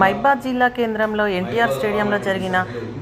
మైబాద్ జిల్లా కేంద్రంలో ఎన్టీఆర్ స్టేడియంలో జరిగిన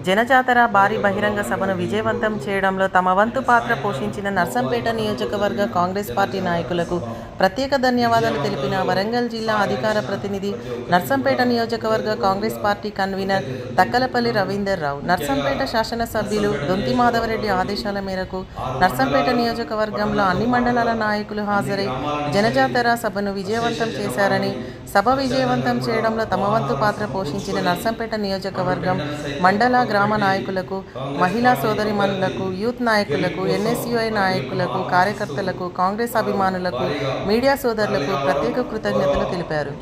జనజాతర భారీ బహిరంగ సభను విజయవంతం చేయడంలో తమ వంతు పాత్ర పోషించిన నర్సంపేట నియోజకవర్గ కాంగ్రెస్ పార్టీ నాయకులకు ప్రత్యేక ధన్యవాదాలు తెలిపిన వరంగల్ జిల్లా అధికార ప్రతినిధి నర్సంపేట నియోజకవర్గ కాంగ్రెస్ పార్టీ కన్వీనర్ తక్కలపల్లి రవీందర్ రావు. నర్సంపేట శాసనసభ్యులు దొంతి మాధవరెడ్డి ఆదేశాల మేరకు నర్సంపేట నియోజకవర్గంలో అన్ని మండలాల నాయకులు హాజరై జనజాతర సభను విజయవంతం చేశారని సభ విజయవంతం చేయడంలో తమ వంతు పాత్ర పోషించిన నర్సంపేట నియోజకవర్గం మండల గ్రామ నాయకులకు మహిళా సోదరిమణులకు యూత్ నాయకులకు ఎన్ఎస్యుఐ నాయకులకు కార్యకర్తలకు కాంగ్రెస్ అభిమానులకు మీడియా సోదరులకు ప్రత్యేక కృతజ్ఞతలు తెలిపారు.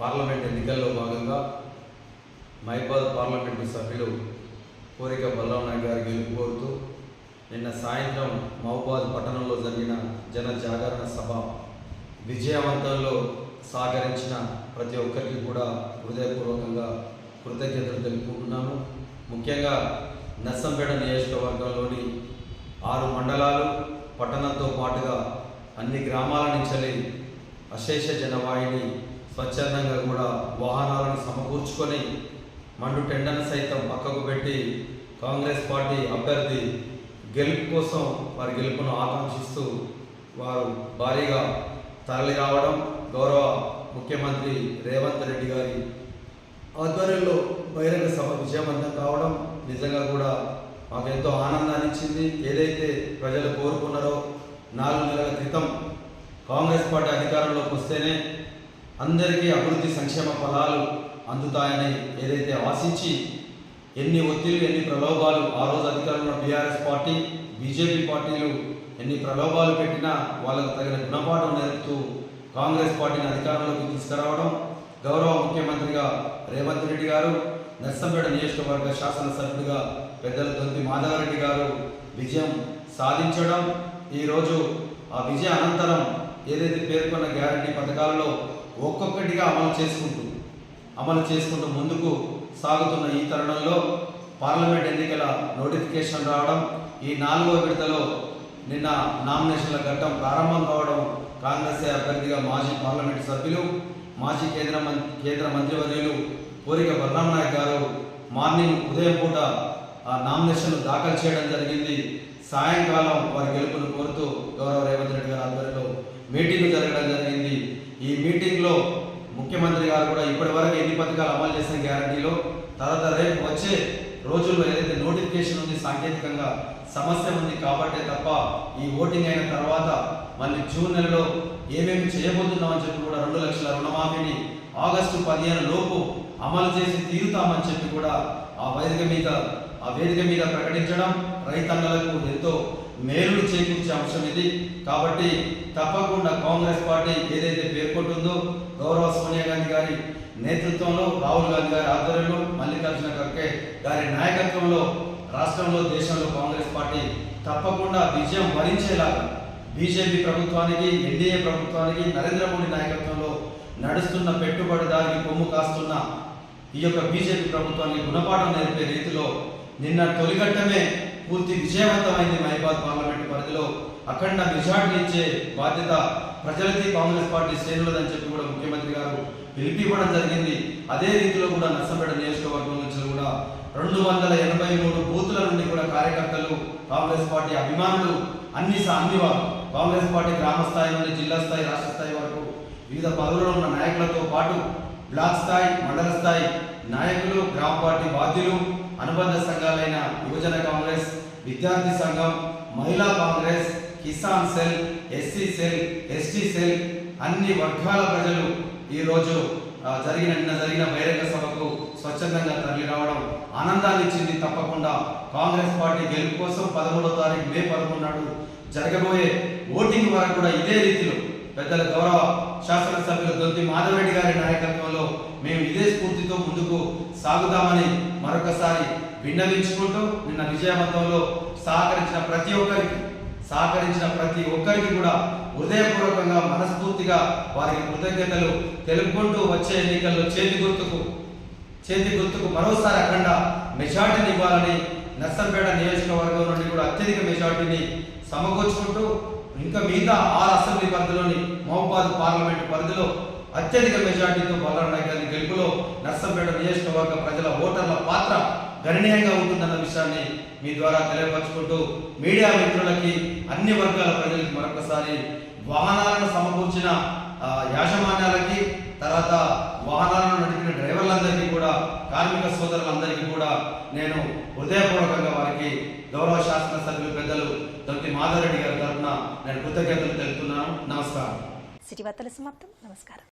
పార్లమెంట్ ఎన్నికల్లో భాగంగా మైబాద్ పార్లమెంటు సభ్యులు కోరిక బల్లవనాయ్ గారి గెలుపు కోరుతూ నిన్న సాయంత్రం మహబాద్ పట్టణంలో జరిగిన జన జాగరణ సభ విజయవంతంలో సహకరించిన ప్రతి ఒక్కరికి కూడా హృదయపూర్వకంగా కృతజ్ఞతలు తెలుపుకుంటున్నాము. ముఖ్యంగా నర్సంపేట నియోజకవర్గంలోని ఆరు మండలాలు పట్టణంతో పాటుగా అన్ని గ్రామాల నుంచి అశేష జనవాయిని స్వచ్ఛందంగా కూడా వాహనాలను సమకూర్చుకొని మండు టెండర్ను సైతం పక్కకు పెట్టి కాంగ్రెస్ పార్టీ అభ్యర్థి గెలుపు కోసం వారి గెలుపును ఆకాంక్షిస్తూ వారు భారీగా తరలి రావడం గౌరవ ముఖ్యమంత్రి రేవంత్ రెడ్డి గారి ఆధ్వర్యంలో బహిరంగ సభ విజయవంతం కావడం నిజంగా కూడా మాకెంతో ఆనందాన్ని ఇచ్చింది. ఏదైతే ప్రజలు కోరుకున్నారో నాలుగు నెలల క్రితం కాంగ్రెస్ పార్టీ అధికారంలోకి వస్తేనే అందరికీ అభివృద్ధి సంక్షేమ ఫలాలు అందుతాయని ఏదైతే ఆశించి ఎన్ని ఒత్తిళ్ళు ఎన్ని ప్రలోభాలు ఆ రోజు అధికారంలో బీఆర్ఎస్ పార్టీ బీజేపీ పార్టీలు ఎన్ని ప్రలోభాలు పెట్టినా వాళ్ళకు తగిన గుణపాఠం నేర్పుతూ కాంగ్రెస్ పార్టీని అధికారంలోకి తీసుకురావడం. గౌరవ ముఖ్యమంత్రిగా రేవంత్ రెడ్డి గారు నర్సంపేట నియోజకవర్గ శాసనసభ్యుడిగా పెద్దల దొంతి మాధవరెడ్డి గారు విజయం సాధించడం. ఈరోజు ఆ విజయ అనంతరం ఏదైతే పేర్కొన్న గ్యారంటీ పథకాలలో ఒక్కొక్కటిగా అమలు చేసుకుంటూ అమలు చేసుకుంటూ ముందుకు సాగుతున్న ఈ తరుణంలో పార్లమెంట్ ఎన్నికల నోటిఫికేషన్ రావడం ఈ నాలుగో విడతలో నిన్న నామినేషన్ల ఘట్టం ప్రారంభం కావడం కాంగ్రెస్ అభ్యర్థిగా మాజీ పార్లమెంట్ సభ్యులు మాజీ కేంద్ర మం కేంద్ర మంత్రివర్యులు కోరిక బలరాం నాయక్ గారు మార్నింగ్ ఉదయం పూట ఆ నామినేషన్ దాఖలు చేయడం జరిగింది. సాయంకాలం వారి గెలుపును కోరుతూ గౌరవ రేవంత్ రెడ్డి గారి ఆధ్వర్యంలో మీటింగ్ జరగడం జరిగింది. ఈ మీటింగ్లో ముఖ్యమంత్రి గారు కూడా ఇప్పటివరకు ఎన్ని పథకాలు అమలు తర్వాత రేపు వచ్చే రోజుల్లో ఏదైతే నోటిఫికేషన్ ఉంది సాంకేతికంగా సమస్య ఉంది కాబట్టే తప్ప ఈ ఓటింగ్ అయిన తర్వాత మళ్ళీ జూన్ నెలలో ఏమేమి చేయబోతున్నామని చెప్పి కూడా రెండు లక్షల రుణమాఫీని ఆగస్టు పదిహేను లోపు అమలు చేసి తీరుతామని చెప్పి కూడా ఆ వేదిక మీద ఆ వేదిక మీద ప్రకటించడం రైతన్నలకు ఎంతో మేలు చేకూర్చే అంశం ఇది. కాబట్టి తప్పకుండా కాంగ్రెస్ పార్టీ ఏదైతే పేర్కొంటుందో గౌరవ సోనియా గాంధీ గారి నేతృత్వంలో రాహుల్ గాంధీ గారి ఆధ్వర్యంలో మల్లికార్జున ఖర్గే గారి నాయకత్వంలో రాష్ట్రంలో దేశంలో కాంగ్రెస్ పార్టీ తప్పకుండా విజయం వరించేలాగా బీజేపీ ప్రభుత్వానికి ఎన్డీఏ ప్రభుత్వానికి నరేంద్ర మోడీ నాయకత్వంలో నడుస్తున్న పెట్టుబడిదారుని కొమ్ము కాస్తున్న ఈ యొక్క బీజేపీ ప్రభుత్వానికి గుణపాఠం నేర్పే రీతిలో నిన్న తొలిగట్టమే పూర్తి విజయవంతమైంది మహిబాద్ పార్లమెంట్ పరిధిలో. అఖండ మెజార్టీ ఇచ్చే బాధ్యత ప్రజలకి కాంగ్రెస్ పార్టీ శ్రేణులదని చెప్పి కూడా ముఖ్యమంత్రి గారు పిలిపివ్వడం జరిగింది. అదే రీతిలో కూడా నర్సంపేట నియోజకవర్గం నుంచి కూడా రెండు వందల ఎనభై మూడు బూతుల నుండి కూడా కార్యకర్తలు కాంగ్రెస్ పార్టీ అభిమానులు అన్ని అన్ని కాంగ్రెస్ పార్టీ గ్రామ స్థాయి నుండి జిల్లా స్థాయి రాష్ట్ర స్థాయి వరకు వివిధ పదవుల్లో ఉన్న నాయకులతో పాటు బ్లాక్ స్థాయి మండల స్థాయి నాయకులు గ్రామ పార్టీ బాధ్యులు అనుబంధ సంఘాలైన యువజన కాంగ్రెస్ విద్యార్థి సంఘం మహిళా Congress Kisan cell SC cell ST cell అన్ని వర్గాల ప్రజలు ఈరోజు జరిగిన నిన్న జరిగిన బహిరంగ సభకు స్వచ్ఛందంగా తరలి రావడం ఆనందాన్ని ఇచ్చింది తప్పకుండా. కాంగ్రెస్ పార్టీ గెలుపు కోసం పదమూడో తారీఖు మే పదమూడు నాడు జరగబోయే ఓటింగ్ వరకు కూడా ఇదే రీతిలో పెద్దల గౌరవ శాసనసభ్యులు దొంతి మాధవరెడ్డి గారి నాయకత్వంలో మేము ఇదే స్ఫూర్తితో ముందుకు సాగుతామని మరొకసారి విన్నవించుకుంటూ నిన్న విజయవంతంలో సహకరించిన ప్రతి ఒక్కరికి సహకరించిన ప్రతి ఒక్కరికి కూడా హృదయపూర్వకంగా మనస్ఫూర్తిగా వారికి కృతజ్ఞతలు తెలుపుకుంటూ వచ్చే ఎన్నికల్లో చేతి గుర్తుకు చేతి గుర్తుకు మరోసారి అఖండ మెజార్టీని ఇవ్వాలని నర్సంపేట నియోజకవర్గం నుండి కూడా అత్యధిక మెజార్టీని సమకూర్చుకుంటూ ఇంకా మిగతా ఆరు అసెంబ్లీ పరిధిలోని మహబాద్ పార్లమెంటు పరిధిలో అత్యధిక మెజార్టీతో బల్లాం నాయక్ గారి గెలుపులో నర్సంపేట నియోజకవర్గ ప్రజల ఓటర్ల పాత్ర గణనీయంగా ఉంటుందన్న విషయాన్ని మీ ద్వారా తెలియపరచుకుంటూ మీడియా మిత్రులకి అన్ని వర్గాల ప్రజలకి మరొకసారి వాహనాలను సమకూర్చిన యాజమాన్యాలకి తర్వాత వాహనాలను నడిపిన డ్రైవర్లందరికీ కూడా కార్మిక సోదరులందరికీ కూడా నేను హృదయపూర్వకంగా వారికి గౌరవ శాసనసభ్యులు పెద్దలు దొరికి మాధవరెడ్డి గారి తరఫున నేను కృతజ్ఞతలు తెలుపుతున్నాను. నమస్కారం. సిటీ వార్తల సమాప్తం. నమస్కారం.